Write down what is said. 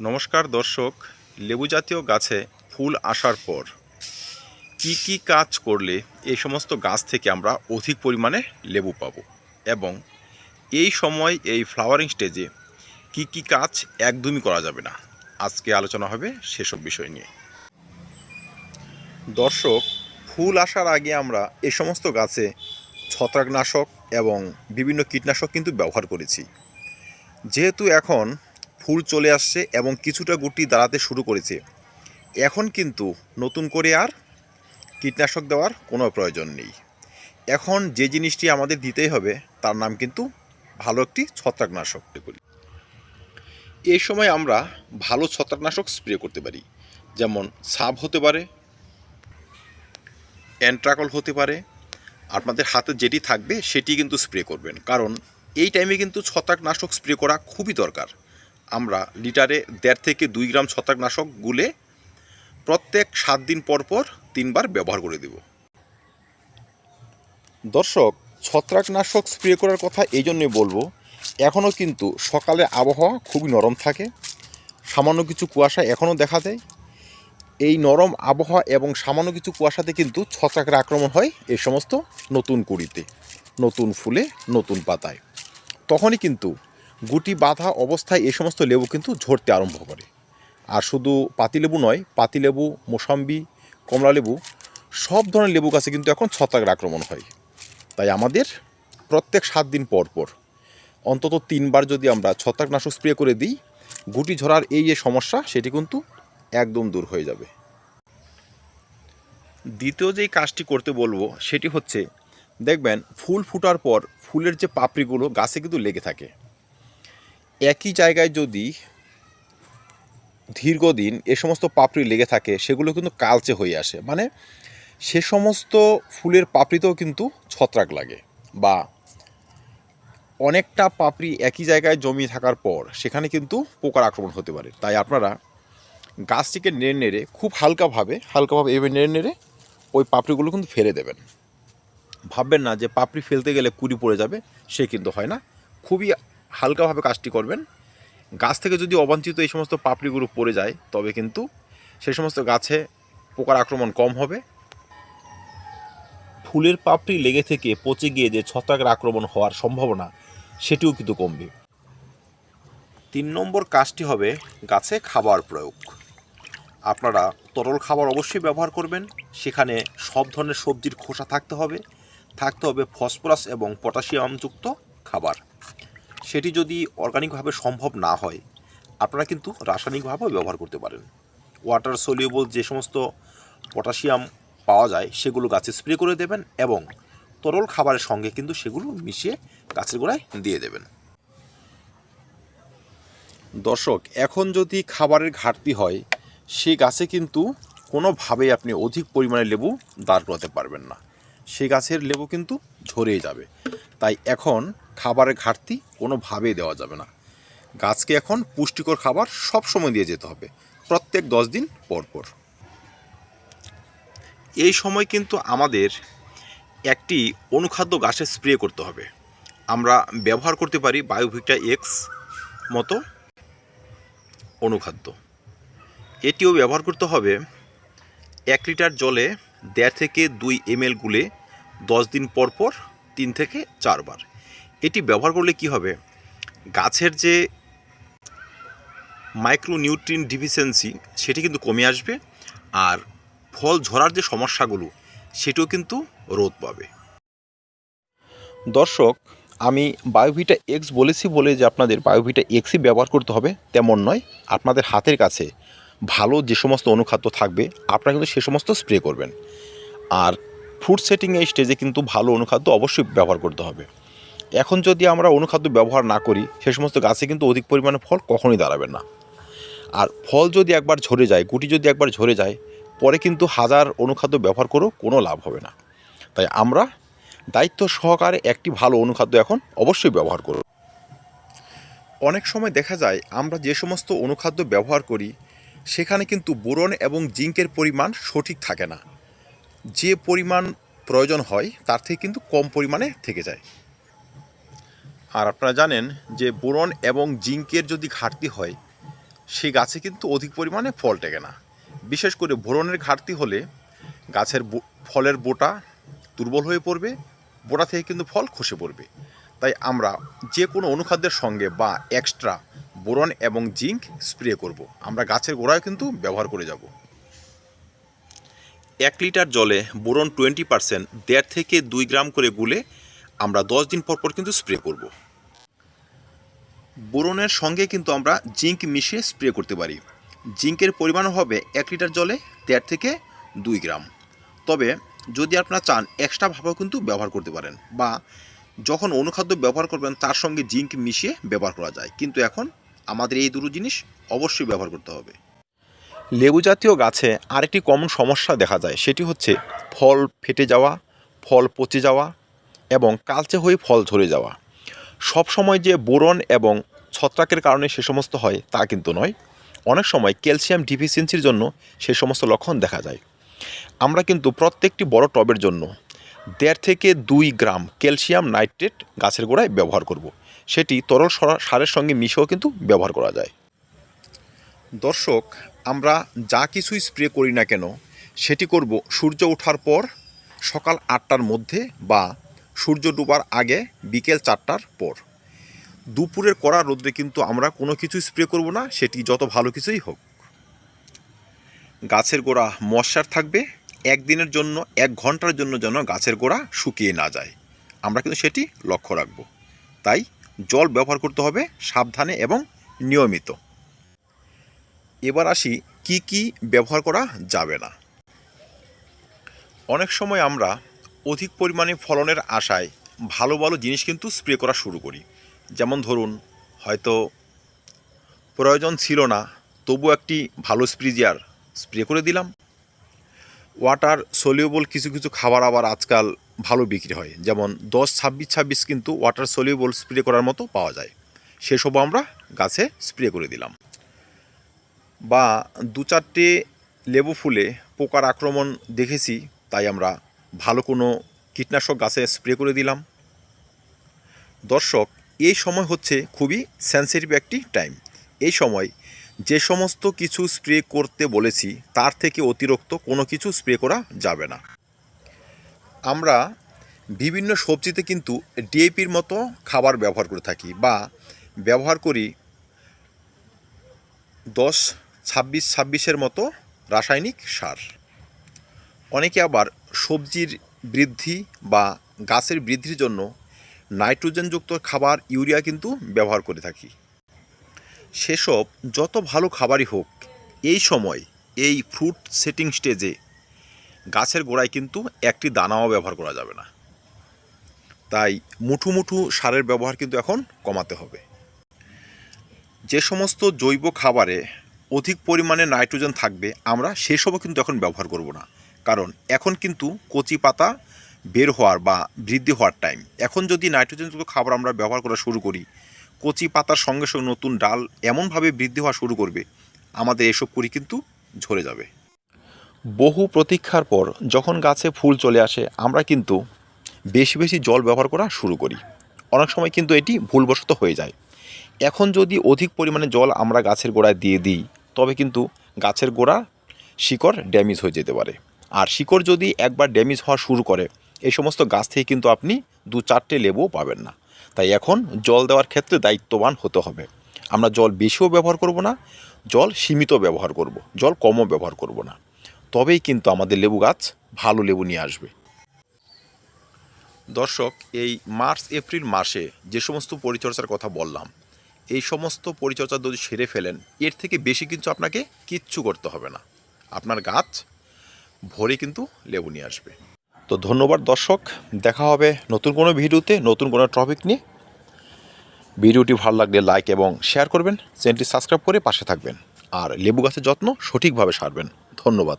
নমস্কার দর্শক লেবু জাতীয় গাছে ফুল আসার পর কি কি কাজ করলে এই সমস্ত গাছ থেকে আমরা অধিক পরিমাণে লেবু পাবো এবং এই সময় এই ফ্লাওয়ারিং স্টেজে কি কি কাজ একদমই করা যাবে না? আজকে আলোচনা হবে সেসব বিষয় নিয়ে। দর্শক, ফুল আসার আগে আমরা এই সমস্ত গাছে ছত্রাকনাশক এবং বিভিন্ন কীটনাশক কিন্তু ব্যবহার করেছি। যেহেতু এখন ফুল চলে আসছে এবং কিছুটা গুটি দাঁড়াতে শুরু করেছে। এখন কিন্তু নতুন করে আর কীটনাশক দেওয়ার কোনো প্রয়োজন নেই। এখন যে জিনিসটি আমাদের দিতেই হবে, তার নাম কিন্তু ভালো একটি ছত্রাকনাশক। এই সময় আমরা ভালো ছত্রাকনাশক স্প্রে করতে পারি, যেমন সাব হতে পারে, অ্যান্ট্রাকল হতে পারে, আপনাদের হাতে যেটি থাকবে সেটি কিন্তু স্প্রে করবেন। কারণ এই টাইমে কিন্তু ছত্রাকনাশক স্প্রে করা খুবই দরকার। আমরা লিটারে দেড় থেকে দুই গ্রাম ছত্রাকনাশক গুলে প্রত্যেক সাত দিন পর পর তিনবার ব্যবহার করে দেব। দর্শক, ছত্রাকনাশক স্প্রে করার কথা এই জন্যই বলব এখনও কিন্তু সকালে আবহাওয়া খুবই নরম থাকে। সামান্য কিছু কুয়াশা এখনও দেখা দেয়। এই নরম আবহাওয়া এবং সামান্য কিছু কুয়াশাতে কিন্তু ছত্রাকের আক্রমণ হয় এই সমস্ত নতুন কুড়িতে, নতুন ফুলে, নতুন পাতায়। তখনই কিন্তু গুটি বাঁধা অবস্থায় এই সমস্ত লেবু কিন্তু ঝরতে আরম্ভ করে। আর শুধু পাতিলেবু নয় পাতিলেবু মোসাম্বি কমলালেবু সব ধরনের লেবু গাছে কিন্তু এখন ছত্রাকের আক্রমণ হয়। তাই আমাদের প্রত্যেক সাত দিন পর পর, অন্তত তিনবার যদি আমরা ছত্রাকনাশক স্প্রে করে দিই, গুটি ঝরার এই যে সমস্যা, সেটি কিন্তু একদম দূর হয়ে যাবে। দ্বিতীয় যেই কাজটি করতে বলব, সেটি হচ্ছে, দেখবেন, ফুল ফুটার পর ফুলের যে পাপড়িগুলো গাছে কিন্তু লেগে থাকে। একই জায়গায় যদি দীর্ঘদিন এ সমস্ত পাপড়ি লেগে থাকে, সেগুলো কিন্তু কালচে হয়ে আসে। মানে সে সমস্ত ফুলের পাপড়িতেও কিন্তু ছত্রাক লাগে বা অনেকটা পাপড়ি একই জায়গায় জমিয়ে থাকার পর সেখানে কিন্তু পোকার আক্রমণ হতে পারে। তাই আপনারা গাছটিকে নেড়ে নেড়ে, খুব হালকাভাবে হালকাভাবে এভাবে নেড়ে নেড়ে ওই পাপড়িগুলো কিন্তু ফেলে দেবেন। ভাববেন না যে পাপড়ি ফেলতে গেলে কুড়ি পড়ে যাবে, সে কিন্তু হয় না। খুবই হালকাভাবে কাজটি করবেন। গাছ থেকে যদি অবাঞ্ছিত এই সমস্ত পাপড়িগুলো পড়ে যায়, তবে কিন্তু সেই সমস্ত গাছে পোকার আক্রমণ কম হবে। ফুলের পাপড়ি লেগে থেকে পচে গিয়ে যে ছত্রাকের আক্রমণ হওয়ার সম্ভাবনা, সেটিও কিন্তু কমবে। তিন নম্বর কাজটি হবে গাছে খাবার প্রয়োগ। আপনারা তরল খাবার অবশ্যই ব্যবহার করবেন। সেখানে সব ধরনের সবজির খোসা থাকতে হবে। থাকতে হবে ফসফরাস এবং পটাশিয়ামযুক্ত খাবার। সেটি যদি অর্গানিকভাবে সম্ভব না হয়, আপনারা কিন্তু রাসায়নিকভাবেও ব্যবহার করতে পারেন। ওয়াটার সলিউবল যে সমস্ত পটাশিয়াম পাওয়া যায়, সেগুলো গাছে স্প্রে করে দেবেন এবং তরল খাবারের সঙ্গে কিন্তু সেগুলো মিশিয়ে গাছের গোড়ায় দিয়ে দেবেন। দর্শক, এখন যদি খাবারের ঘাটতি হয়, সে গাছে কিন্তু কোনোভাবেই আপনি অধিক পরিমাণে লেবু দাঁড় করাতে পারবেন না। সেই গাছের লেবু কিন্তু ঝরেই যাবে। তাই এখন খাবারের ঘাটতি কোনোভাবেই দেওয়া যাবে না। গাছকে এখন পুষ্টিকর খাবার সব সময় দিয়ে যেতে হবে, প্রত্যেক দশ দিন পর পর। এই সময় কিন্তু আমাদের একটি অনুখাদ্য গাছে স্প্রে করতে হবে। আমরা ব্যবহার করতে পারি বায়োভিক্টা এক্স মতো অনুখাদ্য। এটিও ব্যবহার করতে হবে এক লিটার জলে দেড় থেকে দুই এমএল গুলে দশ দিন পর পর তিন থেকে চারবার। এটি ব্যবহার করলে কি হবে? গাছের যে মাইক্রোনিউট্রিন ডিফিসিয়েন্সি সেটি কিন্তু কমে আসবে আর ফল ঝরার যে সমস্যাগুলো, সেটিও কিন্তু রোধ পাবে। দর্শক, আমি বায়োভিটা এক্স বলেছি বলে যে আপনাদের বায়োভিটা এক্সই ব্যবহার করতে হবে, তেমন নয়। আপনাদের হাতের কাছে ভালো যে সমস্ত অনুখাদ্য থাকবে, আপনারা কিন্তু সে সমস্ত স্প্রে করবেন। আর ফুড সেটিং এই স্টেজে কিন্তু ভালো অনুখাদ্য অবশ্যই ব্যবহার করতে হবে। এখন যদি আমরা অনুখাদ্য ব্যবহার না করি, সে সমস্ত গাছে কিন্তু অধিক পরিমাণে ফল কখনোই দাঁড়াবে না। আর ফল যদি একবার ঝরে যায়, গুটি যদি একবার ঝরে যায়, পরে কিন্তু হাজার অনুখাদ্য ব্যবহার করেও কোনো লাভ হবে না। তাই আমরা দায়িত্ব সহকারে একটি ভালো অনুখাদ্য এখন অবশ্যই ব্যবহার করব। অনেক সময় দেখা যায়, আমরা যে সমস্ত অনুখাদ্য ব্যবহার করি, সেখানে কিন্তু বোরন এবং জিঙ্কের পরিমাণ সঠিক থাকে না। যে পরিমাণ প্রয়োজন হয়, তার থেকে কিন্তু কম পরিমাণে থেকে যায়। আর আপনারা জানেন যে বোরন এবং জিঙ্কের যদি ঘাটতি হয়, সেই গাছে কিন্তু অধিক পরিমাণে ফল টেকে না। বিশেষ করে বোরনের ঘাটতি হলে গাছের ফলের বোটা দুর্বল হয়ে পড়বে, বোটা থেকে কিন্তু ফল খসে পড়বে। তাই আমরা যে কোনো অনুখাদ্যের সঙ্গে বা এক্সট্রা বোরন এবং জিঙ্ক স্প্রে করব। আমরা গাছের গোড়ায় কিন্তু ব্যবহার করে যাব। এক লিটার জলে বোরন টোয়েন্টি পার্সেন্ট দেড় থেকে দুই গ্রাম করে গুলে আমরা দশ দিন পর পর কিন্তু স্প্রে করব। বোরনের সঙ্গে কিন্তু আমরা জিঙ্ক মিশিয়ে স্প্রে করতে পারি। জিঙ্কের পরিমাণ হবে এক লিটার জলে দেড় থেকে দুই গ্রাম। তবে যদি আপনারা চান এক্সট্রাভাবেও কিন্তু ব্যবহার করতে পারেন বা যখন অনুখাদ্য ব্যবহার করবেন, তার সঙ্গে জিঙ্ক মিশিয়ে ব্যবহার করা যায়। কিন্তু এখন আমাদের এই দুটো জিনিস অবশ্যই ব্যবহার করতে হবে। লেবু জাতীয় গাছে আরেকটি কমন সমস্যা দেখা যায়, সেটি হচ্ছে ফল ফেটে যাওয়া, ফল পচে যাওয়া এবং কালচে হয়ে ফল ঝরে যাওয়া। সব সময় যে বোরন এবং ছত্রাকের কারণে সে সমস্ত হয়, তা কিন্তু নয়। অনেক সময় ক্যালসিয়াম ডিফিসিয়েন্সির জন্য সে সমস্ত লক্ষণ দেখা যায়। আমরা কিন্তু প্রত্যেকটি বড় টবের জন্য দেড় থেকে দুই গ্রাম ক্যালসিয়াম নাইট্রেট গাছের গোড়ায় ব্যবহার করব। সেটি তরল সরা- সারের সঙ্গে মিশেও কিন্তু ব্যবহার করা যায়। দর্শক, আমরা যা কিছুই স্প্রে করি না কেন, সেটি করব সূর্য ওঠার পর সকাল আটটার মধ্যে বা সূর্য ডুবার আগে বিকেল চারটার পর। দুপুরের কড়া রোদ্রে কিন্তু আমরা কোনো কিছু স্প্রে করব না, সেটি যত ভালো কিছুই হোক। গাছের গোড়া মশার থাকবে, একদিনের জন্য, এক ঘণ্টার জন্য যেন গাছের গোড়া শুকিয়ে না যায়। আমরা কিন্তু সেটি লক্ষ্য রাখব। তাই জল ব্যবহার করতে হবে সাবধানে এবং নিয়মিত। এবার আসি কি কি ব্যবহার করা যাবে না। অনেক সময় আমরা অধিক পরিমাণে ফলনের আশায় ভালো ভালো জিনিস কিন্তু স্প্রে করা শুরু করি। যেমন ধরুন, হয়তো প্রয়োজন ছিল না, তবু একটি ভালো স্প্রিজিয়ার স্প্রে করে দিলাম। ওয়াটার সলিউবল কিছু কিছু খাবার আবার আজকাল ভালো বিক্রি হয়। যেমন দশ, ছাব্বিশ ছাব্বিশ কিন্তু ওয়াটার সলিউবল স্প্রে করার মতো পাওয়া যায়। সেসবও আমরা গাছে স্প্রে করে দিলাম। বা দু চারটে লেবু ফুলে পোকার আক্রমণ দেখেছি, তাই আমরা ভালো কোনো কীটনাশক গাছে স্প্রে করে দিলাম। দর্শক, এই সময় হচ্ছে খুবই সেন্সিটিভ একটি টাইম এই সময় যে সমস্ত কিছু স্প্রে করতে বলেছি, তার থেকে অতিরিক্ত কোনো কিছু স্প্রে করা যাবে না। আমরা বিভিন্ন সবজিতে কিন্তু ডিএপির মতো খাবার ব্যবহার করে থাকি বা ব্যবহার করি দশ, ছাব্বিশ, ছাব্বিশের মতো রাসায়নিক সার। অনেকে আবার সবজির বৃদ্ধি বা গাছের বৃদ্ধির জন্য নাইট্রোজেনযুক্ত খাবার ইউরিয়া কিন্তু ব্যবহার করে থাকি। সেসব যত ভালো খাবারই হোক, এই সময় এই ফ্রুট সেটিং স্টেজে গাছের গোড়ায় কিন্তু একটি দানাও ব্যবহার করা যাবে না। তাই মুঠু মুঠু সারের ব্যবহার কিন্তু এখন কমাতে হবে। যে সমস্ত জৈব খাবারে অধিক পরিমাণে নাইট্রোজেন থাকবে, আমরা সেসবও কিন্তু এখন ব্যবহার করব না। কারণ এখন কিন্তু কচি পাতা বের হওয়ার বা বৃদ্ধি হওয়ার টাইম এখন যদি নাইট্রোজেনযুক্ত খাবার আমরা ব্যবহার করা শুরু করি, কচি পাতার সঙ্গে সঙ্গে নতুন ডাল এমনভাবে বৃদ্ধি হওয়া শুরু করবে, আমাদের এসব করি কিন্তু ঝরে যাবে। বহু প্রতীক্ষার পর যখন গাছে ফুল চলে আসে, আমরা কিন্তু বেশি বেশি জল ব্যবহার করা শুরু করি। অনেক সময় কিন্তু এটি ভুলবশত হয়ে যায়। এখন যদি অধিক পরিমাণে জল আমরা গাছের গোড়ায় দিয়ে দিই, তবে কিন্তু গাছের গোড়া শিকড় ড্যামেজ হয়ে যেতে পারে। আর শিকড় যদি একবার ড্যামেজ হওয়া শুরু করে, এই সমস্ত গাছ থেকে কিন্তু আপনি দু চারটে লেবুও পাবেন না। তাই এখন জল দেওয়ার ক্ষেত্রে দায়িত্ববান হতে হবে। আমরা জল বেশিও ব্যবহার করব না, জল সীমিত ব্যবহার করব, জল কমও ব্যবহার করব না। তবেই কিন্তু আমাদের লেবু গাছ ভালো লেবু নিয়ে আসবে। দর্শক, এই মার্চ, এপ্রিল মাসে যে সমস্ত পরিচর্যার কথা বললাম, এই সমস্ত পরিচর্যা যদি সেরে ফেলেন, এর থেকে বেশি কিন্তু আপনাকে কিচ্ছু করতে হবে না। আপনার গাছ ভরে কিন্তু লেবু নিয়ে আসবে। তো ধন্যবাদ দর্শক, দেখা হবে নতুন কোনো ভিডিওতে, নতুন কোনো টপিক নিয়ে। ভিডিওটি ভালো লাগলে লাইক এবং শেয়ার করবেন, চ্যানেলটি সাবস্ক্রাইব করে পাশে থাকবেন। আর লেবু গাছের যত্ন সঠিকভাবে সারবেন। ধন্যবাদ।